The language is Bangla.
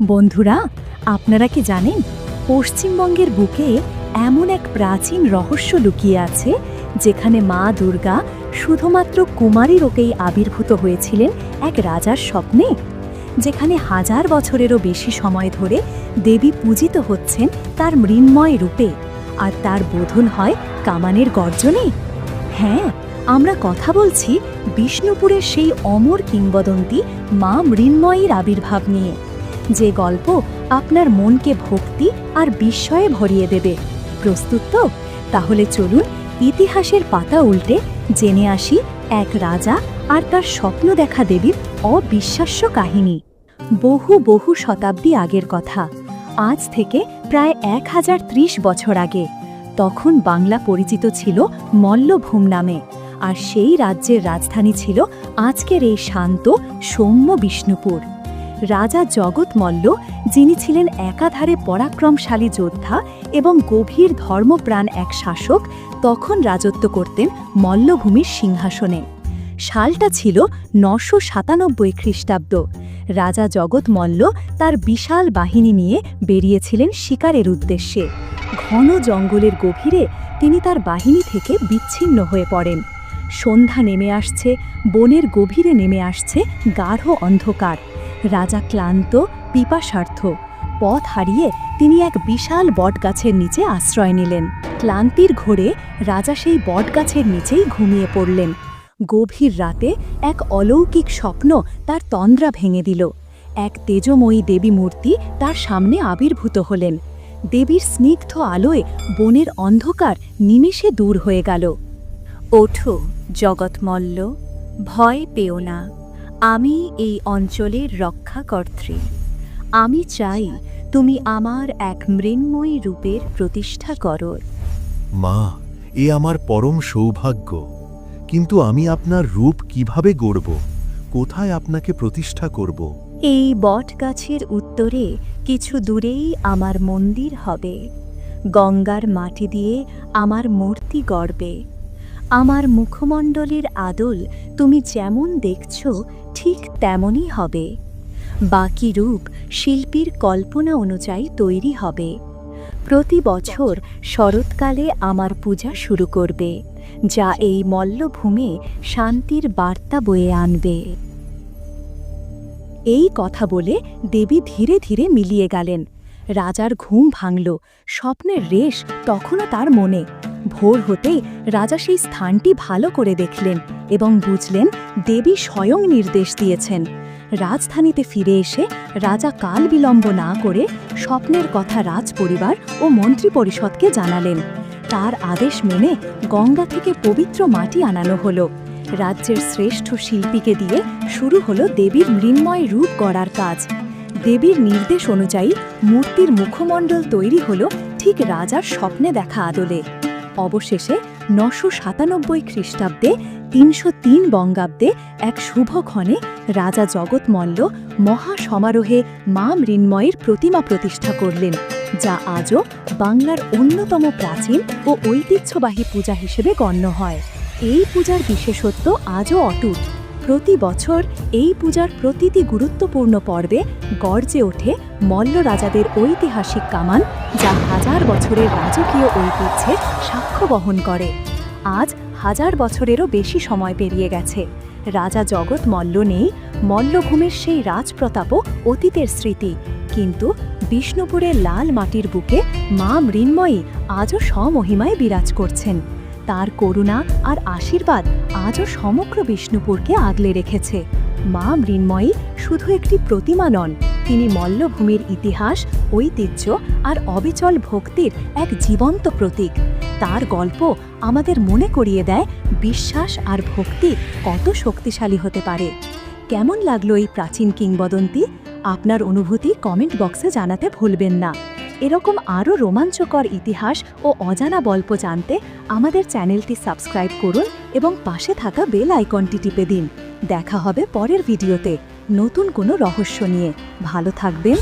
বন্ধুরা, আপনারা কি জানেন, পশ্চিমবঙ্গের বুকে এমন এক প্রাচীন রহস্য লুকিয়ে আছে, যেখানে মা দুর্গা শুধুমাত্র কুমারী রূপেই আবির্ভূত হয়েছিলেন এক রাজার স্বপ্নে? যেখানে হাজার বছরেরও বেশি সময় ধরে দেবী পূজিত হচ্ছেন তার মৃন্ময় রূপে, আর তার বোধন হয় কামানের গর্জনে? হ্যাঁ আমরা কথা বলছি বিষ্ণুপুরের সেই অমর কিংবদন্তি মা মৃন্ময়ীর আবির্ভাব নিয়ে। যে গল্প আপনার মনকে ভক্তি আর বিস্ময়ে ভরিয়ে দেবে। প্রস্তুত তো? তাহলে চলুন ইতিহাসের পাতা উল্টে জেনে আসি এক রাজা আর তার স্বপ্ন দেখা দেবীর অবিশ্বাস্য কাহিনী। বহু বহু শতাব্দী আগের কথা। আজ থেকে প্রায় এক হাজার ত্রিশ বছর আগে। তখন বাংলা পরিচিত ছিল মল্লভূম নামে আর সেই রাজ্যের রাজধানী ছিল আজকের এই শান্ত সৌম্য বিষ্ণুপুর। রাজা জগৎ মল্ল যিনি ছিলেন একাধারে পরাক্রমশালী যোদ্ধা এবং গভীর ধর্মপ্রাণ এক শাসক, তখন রাজত্ব করতেন মল্লভূমির সিংহাসনে। সালটা ছিল নশো সাতানব্বই খ্রিস্টাব্দ। রাজা জগৎ মল্ল তার বিশাল বাহিনী নিয়ে বেরিয়েছিলেন শিকারের উদ্দেশ্যে। ঘন জঙ্গলের গভীরে তিনি তার বাহিনী থেকে বিচ্ছিন্ন হয়ে পড়েন। সন্ধ্যা নেমে আসছে, বনের গভীরে নেমে আসছে গাঢ় অন্ধকার। রাজা ক্লান্ত, পিপাসার্থ। পথ হারিয়ে তিনি এক বিশাল বটগাছের নিচে আশ্রয় নিলেন। ক্লান্তির ঘোরে রাজা সেই বটগাছের নিচেই ঘুমিয়ে পড়লেন। গভীর রাতে এক অলৌকিক স্বপ্ন তার তন্দ্রা ভেঙে দিল। এক তেজময়ী দেবী মূর্তি তার সামনে আবির্ভূত হলেন। দেবীর স্নিগ্ধ আলোয় বনের অন্ধকার নিমেষে দূর হয়ে গেল। ওঠো, জগৎমল্ল, ভয় পেও না। আমি এই অঞ্চলের রক্ষাকর্ত্রী। আমি চাই তুমি আমার এক মৃন্ময়ী রূপের প্রতিষ্ঠা করো। মা এ আমার পরম সৌভাগ্য। কিন্তু আমি আপনার রূপ কীভাবে গড়ব? কোথায় আপনাকে প্রতিষ্ঠা করব? এই বটগাছের উত্তরে কিছু দূরেই আমার মন্দির হবে। গঙ্গার মাটি দিয়ে আমার মূর্তি গড়বে। আমার মুখমণ্ডলের আদল তুমি যেমন দেখছ, ঠিক তেমনই হবে। বাকি রূপ শিল্পীর কল্পনা অনুযায়ী তৈরি হবে। প্রতি বছর শরৎকালে আমার পূজা শুরু করবে, যা এই মল্লভূমে শান্তির বার্তা বয়ে আনবে। এই কথা বলে দেবী ধীরে ধীরে মিলিয়ে গেলেন। রাজার ঘুম ভাঙল, স্বপ্নের রেশ তখনও তার মনে। ভোর হতেই রাজা সেই স্থানটি ভালো করে দেখলেন এবং বুঝলেন দেবী স্বয়ং নির্দেশ দিয়েছেন। রাজধানীতে ফিরে এসে রাজা কাল বিলম্ব না করে স্বপ্নের কথা রাজ পরিবার ও মন্ত্রী পরিষদকে জানালেন। তার আদেশ মেনে গঙ্গা থেকে পবিত্র মাটি আনানো হলো। রাজ্যের শ্রেষ্ঠ শিল্পীকে দিয়ে শুরু হলো দেবীর মৃন্ময় রূপ গড়ার কাজ। দেবীর নির্দেশ অনুযায়ী মূর্তির মুখমণ্ডল তৈরি হলো ঠিক রাজার স্বপ্নে দেখা আদলে। অবশেষে নশো সাতানব্বই খ্রিস্টাব্দে তিনশো তিন বঙ্গাব্দে এক শুভক্ষণে রাজা জগৎ মল্ল মহা সমারোহে মা মৃন্ময়ের প্রতিমা প্রতিষ্ঠা করলেন, যা আজও বাংলার অন্যতম প্রাচীন ও ঐতিহ্যবাহী পূজা হিসেবে গণ্য হয়। এই পূজার বিশেষত্ব আজও অটুট। প্রতি বছর এই পূজার প্রতিটি গুরুত্বপূর্ণ পর্বে গর্জে ওঠে মল্ল রাজাদের ঐতিহাসিক কামান, যা হাজার বছরের রাজকীয় ঐতিহ্যের সাক্ষ্য বহন করে। আজ হাজার বছরেরও বেশি সময় পেরিয়ে গেছে। রাজা জগৎ মল্ল নেই, মল্লভূমির সেই রাজপ্রতাপও অতীতের স্মৃতি। কিন্তু বিষ্ণুপুরের লাল মাটির বুকে মা মৃন্ময়ী আজও স্বমহিমায় বিরাজ করছেন। তার করুণা আর আশীর্বাদ আজও সমগ্র বিষ্ণুপুরকে আগলে রেখেছে। মা মৃন্ময়ী শুধু একটি প্রতিমা নন, তিনি মল্লভূমির ইতিহাস, ঐতিহ্য আর অবিচল ভক্তির এক জীবন্ত প্রতীক। তার গল্প আমাদের মনে করিয়ে দেয় বিশ্বাস আর ভক্তি কত শক্তিশালী হতে পারে। কেমন লাগল এই প্রাচীন কিংবদন্তি? আপনার অনুভূতি কমেন্ট বক্সে জানাতে ভুলবেন না। এরকম আরও রোমাঞ্চকর ইতিহাস ও অজানা গল্প জানতে আমাদের চ্যানেলটি সাবস্ক্রাইব করুন এবং পাশে থাকা বেল আইকনটি টিপে দিন। দেখা হবে পরের ভিডিওতে। নতুন কোনো রহস্য নিয়ে। ভালো থাকবেন।